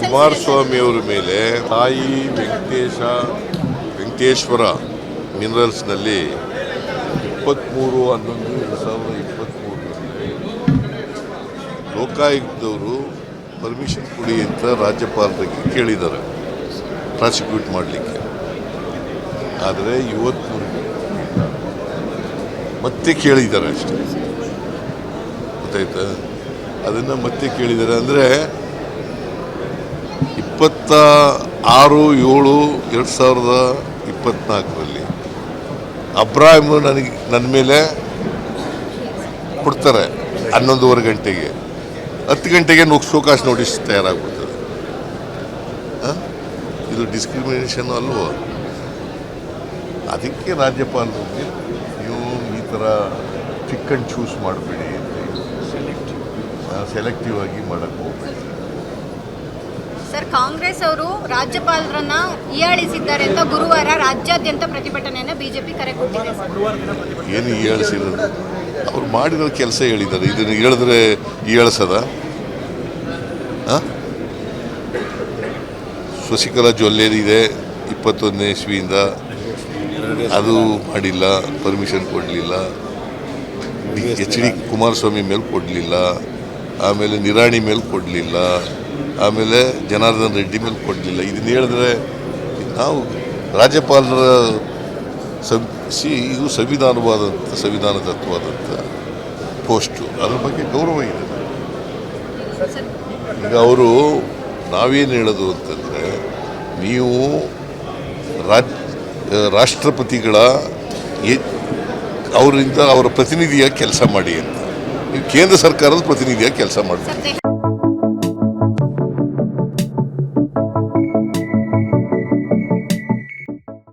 ಕುಮಾರಸ್ವಾಮಿ ಅವರ ಮೇಲೆ ತಾಯಿ ವೆಂಕಟೇಶ, ವೆಂಕಟೇಶ್ವರ ಮಿನರಲ್ಸ್ನಲ್ಲಿ ಇಪ್ಪತ್ತ್ಮೂರು ಹನ್ನೊಂದು, ಎರಡು ಸಾವಿರದ ಇಪ್ಪತ್ತ್ಮೂರರಲ್ಲಿ ಲೋಕಾಯುಕ್ತವರು ಪರ್ಮಿಷನ್ ಕೊಡಿ ಅಂತ ರಾಜ್ಯಪಾಲರಿಗೆ ಕೇಳಿದ್ದಾರೆ ಪ್ರಾಸಿಕ್ಯೂಟ್ ಮಾಡಲಿಕ್ಕೆ. ಆದರೆ ಇವತ್ತು ಮತ್ತೆ ಕೇಳಿದ್ದಾರೆ ಅಷ್ಟೇ. ಗೊತ್ತಾಯ್ತಾ? ಅದನ್ನು ಮತ್ತೆ ಕೇಳಿದ್ದಾರೆ ಅಂದರೆ ಇಪ್ಪತ್ತ ಆರು ಏಳು ಎರಡು ಸಾವಿರದ ಇಪ್ಪತ್ತ್ನಾಲ್ಕರಲ್ಲಿ ಅಬ್ರಾಹಿಮ್ ನನಗೆ ನನ್ನ ಮೇಲೆ ಕೊಡ್ತಾರೆ ಹನ್ನೊಂದುವರೆ ಗಂಟೆಗೆ. ಹತ್ತು ಗಂಟೆಗೆ ಶೋಕಾಸ್ ನೋಟಿಸ್ ತಯಾರಾಗ್ಬಿಡ್ತದೆ? ಇದು ಡಿಸ್ಕ್ರಿಮಿನೇಷನ್ ಅಲ್ವೋ? ಅದಕ್ಕೆ ರಾಜ್ಯಪಾಲರಿಗೆ ನೀವು ಈ ಥರ ಚಿಕ್ಕನ್ ಆ್ಯಂಡ್ ಚೂಸ್ ಮಾಡಬೇಡಿ ಅಂತ ಸೆಲೆಕ್ಟಿವ್ ಆಗಿ ಮಾಡೋಕ್ಕೆ ಹೋಗ್ಬೇಡಿ. ಸರ್, ಕಾಂಗ್ರೆಸ್ ಅವರು ರಾಜ್ಯಪಾಲರನ್ನ ಹೀಯಾಳಿಸಿದ್ದಾರೆ ಅಂತ ಗುರುವಾರ ರಾಜ್ಯಾದ್ಯಂತ ಪ್ರತಿಭಟನೆಯನ್ನು ಬಿಜೆಪಿ ಕರೆ ಕೊಟ್ಟಿದೆ ಏನು ಹೇಳಿಸಿರೋದು ಅವ್ರು ಮಾಡಿರೋ ಕೆಲಸ ಹೇಳಿದ್ದಾರೆ. ಇದನ್ನು ಹೇಳಿದ್ರೆ ಹೀಯಾಳಿಸದ? ಶಶಿಕಲಾ ಜೊಲ್ಲೇರಿದೆ ಇಪ್ಪತ್ತೊಂದನೇ ಇಸ್ವಿಯಿಂದ. ಅದು ಮಾಡಿಲ್ಲ ಪರ್ಮಿಷನ್ ಕೊಡಲಿಲ್ಲ. ಎಚ್ ಡಿ ಕುಮಾರಸ್ವಾಮಿ ಮೇಲೆ ಕೊಡಲಿಲ್ಲ. ಆಮೇಲೆ ನಿರಾಣಿ ಮೇಲೆ ಕೊಡಲಿಲ್ಲ. ಆಮೇಲೆ ಜನಾರ್ದನ್ ರೆಡ್ಡಿ ಮೇಲೆ ಕೊಡಲಿಲ್ಲ. ಇದನ್ನು ಹೇಳಿದ್ರೆ ನಾವು ರಾಜ್ಯಪಾಲರ ಸಂ ಸಿ ಇದು ಸಂವಿಧಾನವಾದಂಥ, ಸಂವಿಧಾನ ತತ್ವವಾದಂಥ ಪೋಸ್ಟು. ಅದ್ರ ಬಗ್ಗೆ ಗೌರವ ಇದೆ ಈಗ ಅವರು ನಾವೇನು ಹೇಳೋದು ಅಂತಂದರೆ, ನೀವು ರಾಜ್ ರಾಷ್ಟ್ರಪತಿಗಳ ಅವರಿಂದ ಅವರ ಪ್ರತಿನಿಧಿಯಾಗಿ ಕೆಲಸ ಮಾಡಿ ಅಂತ. ನೀವು ಕೇಂದ್ರ ಸರ್ಕಾರದ ಪ್ರತಿನಿಧಿಯಾಗಿ ಕೆಲಸ ಮಾಡಬೇಕು.